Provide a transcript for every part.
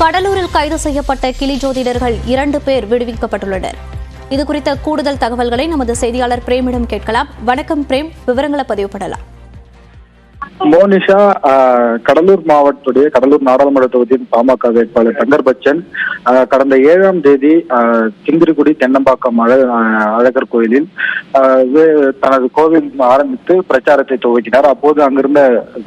கடலூரில் கைது செய்யப்பட்ட கிளி ஜோதிடர்கள் இரண்டு பேர் விடுவிக்கப்பட்டுள்ளனர். இது குறித்த கூடுதல் தகவல்களை நமது செய்தியாளர் பிரேமிடம் கேட்கலாம். வணக்கம் பிரேம். விவரங்களை பதிவு பண்ணலாம் மோனிஷா கடலூர் மாவட்டத்துடைய கடலூர் நாடாளுமன்ற தொகுதியின் பாமக வேட்பாளர் தங்கர் பச்சன் கடந்த ஏழாம் தேதி ஆஹ், தென்னம்பாக்கம் அழ அழகர் கோயிலில் தனது கோவில் ஆரம்பித்து பிரச்சாரத்தை துவக்கினார். அப்போது அங்கிருந்த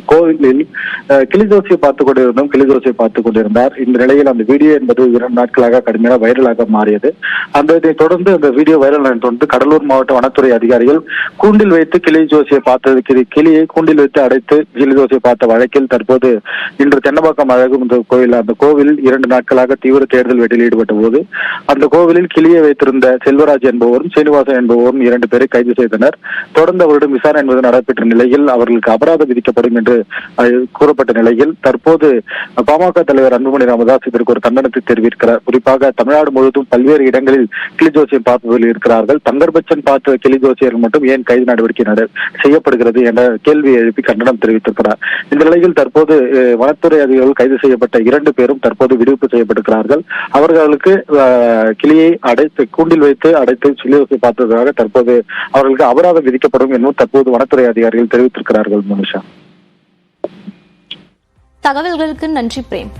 கோவிலில் ஆஹ், கிளிஜோசியை பார்த்து கொண்டிருந்தோம். கிளிஜோசியை பார்த்து கொண்டிருந்தார். இந்த நிலையில் அந்த வீடியோ என்பது இரண்டு நாட்களாக கடுமையாக வைரலாக மாறியது. அந்த இதை தொடர்ந்து அந்த வீடியோ வைரல் தொடர்ந்து கடலூர் மாவட்ட வனத்துறை அதிகாரிகள் கூண்டில் வைத்து கிளி ஜோசியை பார்த்தது. கிளியை கூண்டில் வைத்து அடைத்து கிளி பார்த்த வழக்கில் தற்போது இன்று தென்னம்பாக்கம் அழகு கோயில் அந்த கோவில் இரண்டு நாட்களாக தீவிர தேர்தல் வேட்டையில் ஈடுபட்ட போது அந்த கோவிலில் கிளியை வைத்திருந்த செல்வராஜ் என்பவரும் சீனிவாசன் என்பவரும் இரண்டு பேரை கைது செய்தனர். தொடர்ந்து அவரிடம் விசாரணை என்பது நடைபெற்ற நிலையில் அவர்களுக்கு அபராதம் விதிக்கப்படும் என்று கூறப்பட்ட நிலையில் தற்போது பாமக தலைவர் அன்புமணி ராமதாஸ் இதற்கு ஒரு கண்டனத்தை தெரிவிக்கிறார். குறிப்பாக தமிழ்நாடு முழுவதும் பல்வேறு இடங்களில் கிளி ஜோசியம் பார்ப்பதில் இருக்கிறார்கள். தங்கர்பச்சன் பார்த்த கிளி ஜோசியர்கள் மட்டும் ஏன் கைது நடவடிக்கை செய்யப்படுகிறது என்ற கேள்வி எழுப்பி கண்டனம் தெரிவித்திருக்கிறார். இந்த நிலையில் தற்போது வனத்துறை அதிகாரிகள் கைது செய்யப்பட்ட இரண்டு பேரும் தற்போது விடுவிப்பு செய்யப்பட்டிருக்கிறார்கள். அவர்களுக்கு கிளியை அடைத்து கூண்டில் வைத்து அடைத்து கிளி பார்த்ததாக தற்போது அவர்களுக்கு அபராதம் விதிக்கப்படும் என்றும் தற்போது வனத்துறை அதிகாரிகள் தெரிவித்திருக்கிறார்கள் மனுஷா. தகவல்களுக்கு நன்றி பிரேம்.